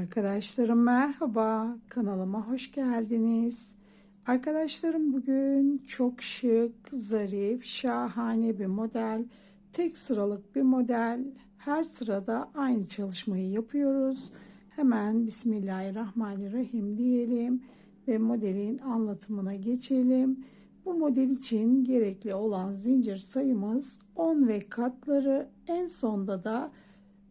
Arkadaşlarım merhaba, kanalıma hoş geldiniz. Arkadaşlarım bugün çok şık, zarif, şahane bir model, tek sıralık bir model. Her sırada aynı çalışmayı yapıyoruz. Hemen Bismillahirrahmanirrahim diyelim ve modelin anlatımına geçelim. Bu model için gerekli olan zincir sayımız 10 ve katları en sonda da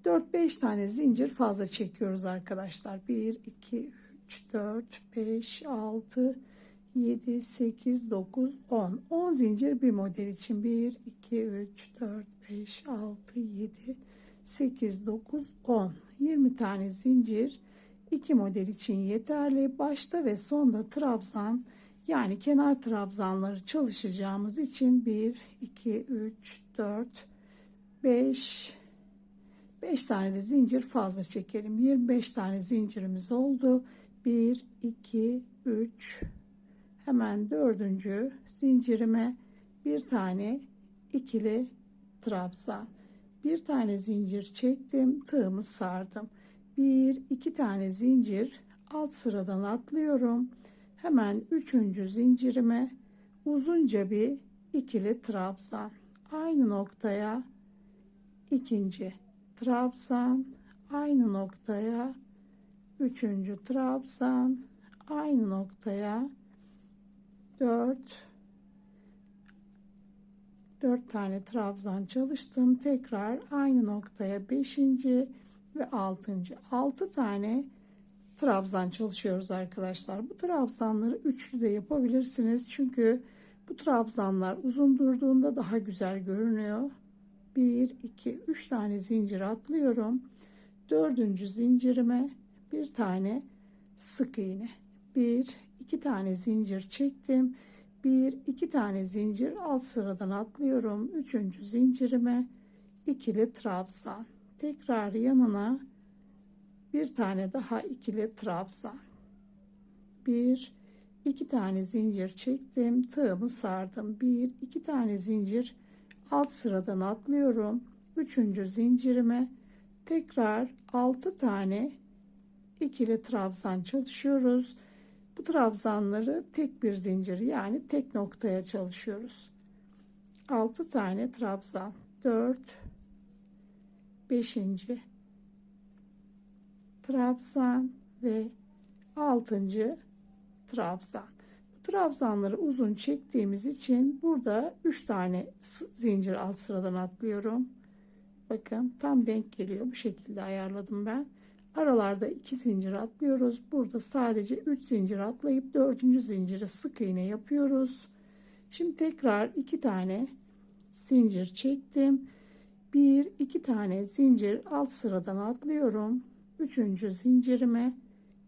4-5 tane zincir fazla çekiyoruz arkadaşlar. 1, 2, 3, 4, 5, 6, 7, 8, 9, 10. 10 zincir bir model için. 1, 2, 3, 4, 5, 6, 7, 8, 9, 10. 20 tane zincir iki model için yeterli. Başta ve sonda trabzan yani kenar trabzanları çalışacağımız için 1, 2, 3, 4, 5, 5 tane de zincir fazla çekelim. 25 tane zincirimiz oldu. 1, 2, 3. Hemen dördüncü zincirime bir tane ikili trabzan. Bir tane zincir çektim. Tığımı sardım. Bir, iki tane zincir alt sıradan atlıyorum. Hemen üçüncü zincirime uzunca bir ikili trabzan. Aynı noktaya ikinci trabzan aynı noktaya üçüncü trabzan aynı noktaya dört dört tane trabzan çalıştım. Tekrar aynı noktaya beşinci ve altıncı. Altı tane trabzan çalışıyoruz arkadaşlar. Bu trabzanları üçlü de yapabilirsiniz. Çünkü bu trabzanlar uzun durduğunda daha güzel görünüyor 1 2 3 tane zincir atlıyorum. Dördüncü zincirime bir tane sık iğne. 1 2 tane zincir çektim. 1 2 tane zincir alt sıradan atlıyorum. Üçüncü zincirime ikili trabzan. Tekrar yanına bir tane daha ikili trabzan. 1 2 tane zincir çektim. Tığımı sardım. 1 2 tane zincir alt sıradan atlıyorum. Üçüncü zincirime tekrar 6 tane ikili trabzan çalışıyoruz. Bu trabzanları tek bir zincir yani tek noktaya çalışıyoruz. 6 tane trabzan 4 5. trabzan ve 6. trabzan trabzanları uzun çektiğimiz için burada 3 tane zincir alt sıradan atlıyorum. Bakın tam denk geliyor. Bu şekilde ayarladım ben. Aralarda 2 zincir atlıyoruz. Burada sadece 3 zincir atlayıp 4. zincire sık iğne yapıyoruz. Şimdi tekrar 2 tane zincir çektim. 1 2 tane zincir alt sıradan atlıyorum. 3. zincirime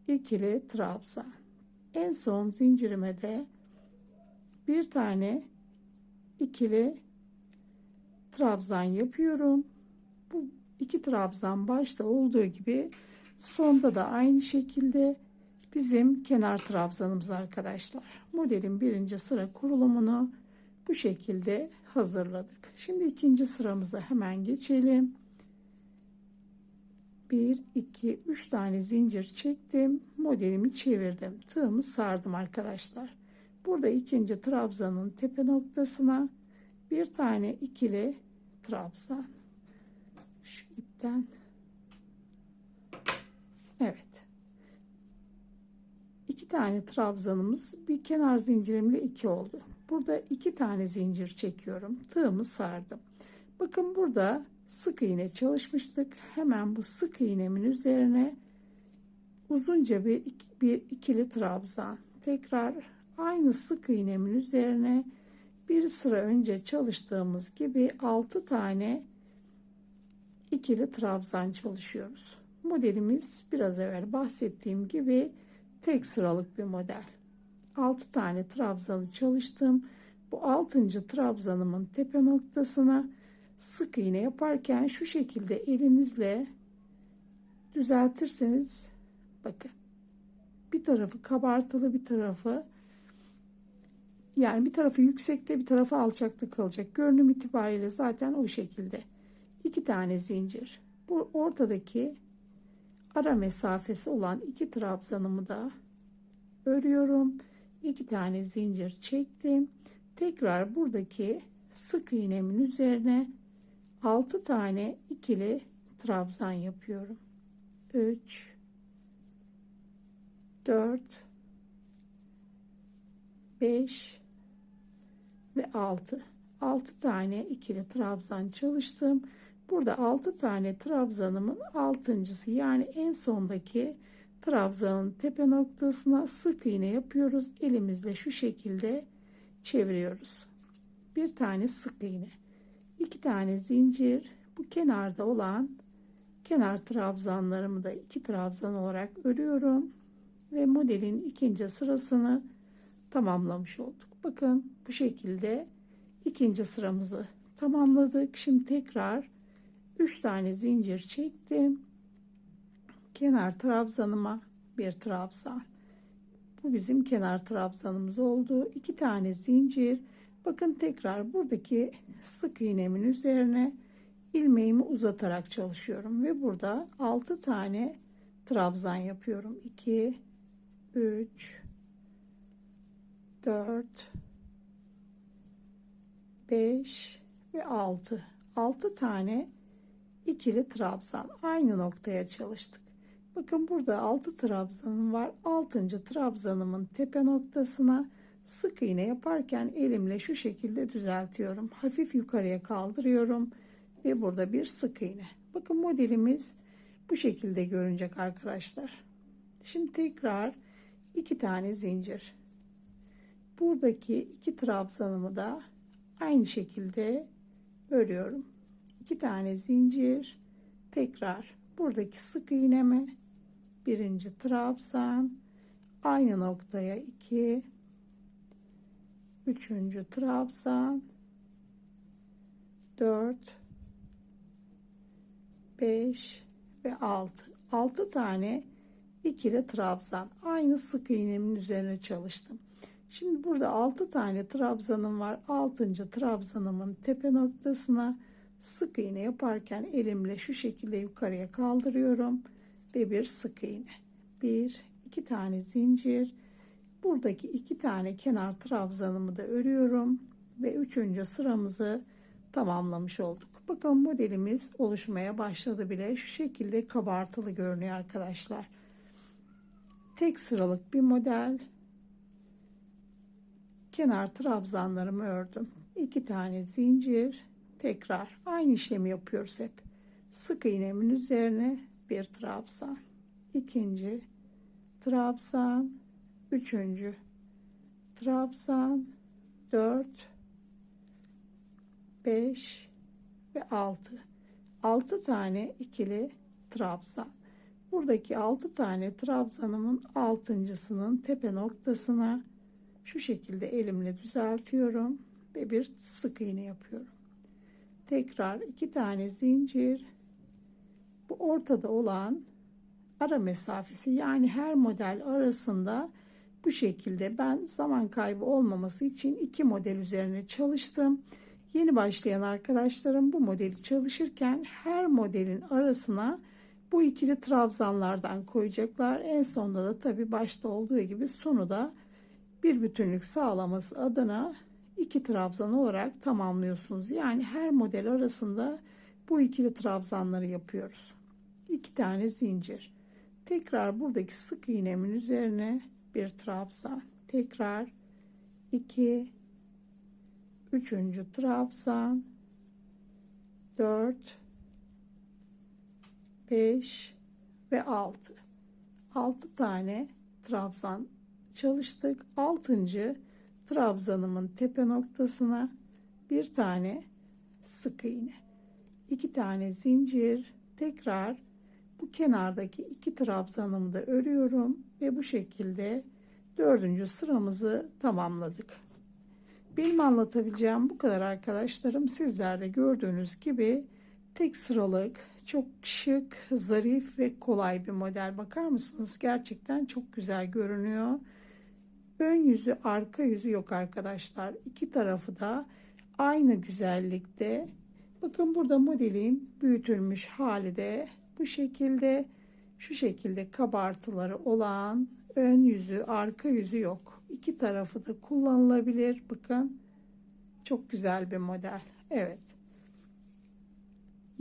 ikili trabzan en son zincirime de bir tane ikili trabzan yapıyorum. Bu iki trabzan başta olduğu gibi sonda da aynı şekilde bizim kenar trabzanımız arkadaşlar. Modelin birinci sıra kurulumunu bu şekilde hazırladık. Şimdi ikinci sıramıza hemen geçelim. 1 2 3 tane zincir çektim modelimi çevirdim. Tığımı sardım arkadaşlar. Burada ikinci trabzanın tepe noktasına bir tane ikili trabzan. Şu ipten. Evet. İki tane trabzanımız bir kenar zincirimle iki oldu. Burada iki tane zincir çekiyorum. Tığımı sardım. Bakın burada sık iğne çalışmıştık. Hemen bu sık iğnemin üzerine uzunca bir, bir ikili trabzan. Tekrar aynı sık iğnemin üzerine bir sıra önce çalıştığımız gibi 6 tane ikili trabzan çalışıyoruz. Modelimiz biraz evvel bahsettiğim gibi tek sıralık bir model. 6 tane trabzanı çalıştım. Bu 6. trabzanımın tepe noktasına sık iğne yaparken şu şekilde elinizle düzeltirseniz bakın bir tarafı kabartılı bir tarafı yani bir tarafı yüksekte bir tarafı alçakta kalacak. Görünüm itibariyle zaten o şekilde. iki tane zincir. Bu ortadaki ara mesafesi olan iki trabzanımı da örüyorum. İki tane zincir çektim. Tekrar buradaki sık iğnemin üzerine 6 tane ikili trabzan yapıyorum. 3 4 5 ve 6 6 tane ikili trabzan çalıştım. Burada 6 tane trabzanımın altıncısı yani en sondaki trabzanın tepe noktasına sık iğne yapıyoruz. Elimizle şu şekilde çeviriyoruz. Bir tane sık iğne. iki tane zincir. Bu kenarda olan kenar trabzanlarımı da iki trabzan olarak örüyorum. Ve modelin ikinci sırasını tamamlamış olduk. Bakın bu şekilde ikinci sıramızı tamamladık. Şimdi tekrar 3 tane zincir çektim. Kenar trabzanıma bir trabzan. Bu bizim kenar trabzanımız oldu. 2 tane zincir. Bakın tekrar buradaki sık iğnemin üzerine ilmeğimi uzatarak çalışıyorum ve burada 6 tane trabzan yapıyorum. 2 3 4 5 ve 6 6 tane ikili trabzan. Aynı noktaya çalıştık. Bakın burada 6 trabzanım var. 6. trabzanımın tepe noktasına sık iğne yaparken elimle şu şekilde düzeltiyorum. Hafif yukarıya kaldırıyorum ve burada bir sık iğne. Bakın modelimiz bu şekilde görünecek arkadaşlar. Şimdi tekrar iki tane zincir buradaki iki trabzanımı da aynı şekilde örüyorum. İki tane zincir tekrar buradaki sık iğneme birinci trabzan aynı noktaya iki üçüncü trabzan dört beş ve altı altı tane ikili trabzan aynı sık iğnemin üzerine çalıştım. Şimdi burada 6 tane trabzanım var. 6. trabzanımın tepe noktasına sık iğne yaparken elimle şu şekilde yukarıya kaldırıyorum ve bir sık iğne. Bir, iki tane zincir. Buradaki iki tane kenar trabzanımı da örüyorum ve üçüncü sıramızı tamamlamış olduk. Bakın modelimiz oluşmaya başladı bile. Şu şekilde kabartılı görünüyor arkadaşlar. Tek sıralık bir model kenar trabzanlarımı ördüm. İki tane zincir tekrar aynı işlemi yapıyoruz hep. Sık iğnemin üzerine bir trabzan, ikinci trabzan, üçüncü trabzan, dört, beş ve altı. Altı tane ikili trabzan. Buradaki altı tane trabzanımın altıncısının tepe noktasına şu şekilde elimle düzeltiyorum ve bir sık iğne yapıyorum. Tekrar iki tane zincir bu ortada olan ara mesafesi yani her model arasında bu şekilde ben zaman kaybı olmaması için iki model üzerine çalıştım. Yeni başlayan arkadaşlarım bu modeli çalışırken her modelin arasına bu ikili trabzanlardan koyacaklar. En sonunda da tabi başta olduğu gibi sonu da bir bütünlük sağlaması adına iki trabzan olarak tamamlıyorsunuz. Yani her model arasında bu ikili trabzanları yapıyoruz. İki tane zincir. Tekrar buradaki sık iğnemin üzerine bir trabzan. Tekrar iki, üçüncü trabzan, dört, beş ve altı. Altı tane trabzan çalıştık. Altıncı trabzanımın tepe noktasına bir tane sık iğne. iki tane zincir. Tekrar bu kenardaki iki trabzanımı da örüyorum ve bu şekilde dördüncü sıramızı tamamladık. Benim anlatabileceğim bu kadar arkadaşlarım. Sizler de gördüğünüz gibi tek sıralık çok şık, zarif ve kolay bir model. Bakar mısınız? Gerçekten çok güzel görünüyor. Ön yüzü arka yüzü yok arkadaşlar. İki tarafı da aynı güzellikte. Bakın burada modelin büyütülmüş hali de bu şekilde. Şu şekilde kabartıları olan ön yüzü, arka yüzü yok. İki tarafı da kullanılabilir. Bakın çok güzel bir model. Evet.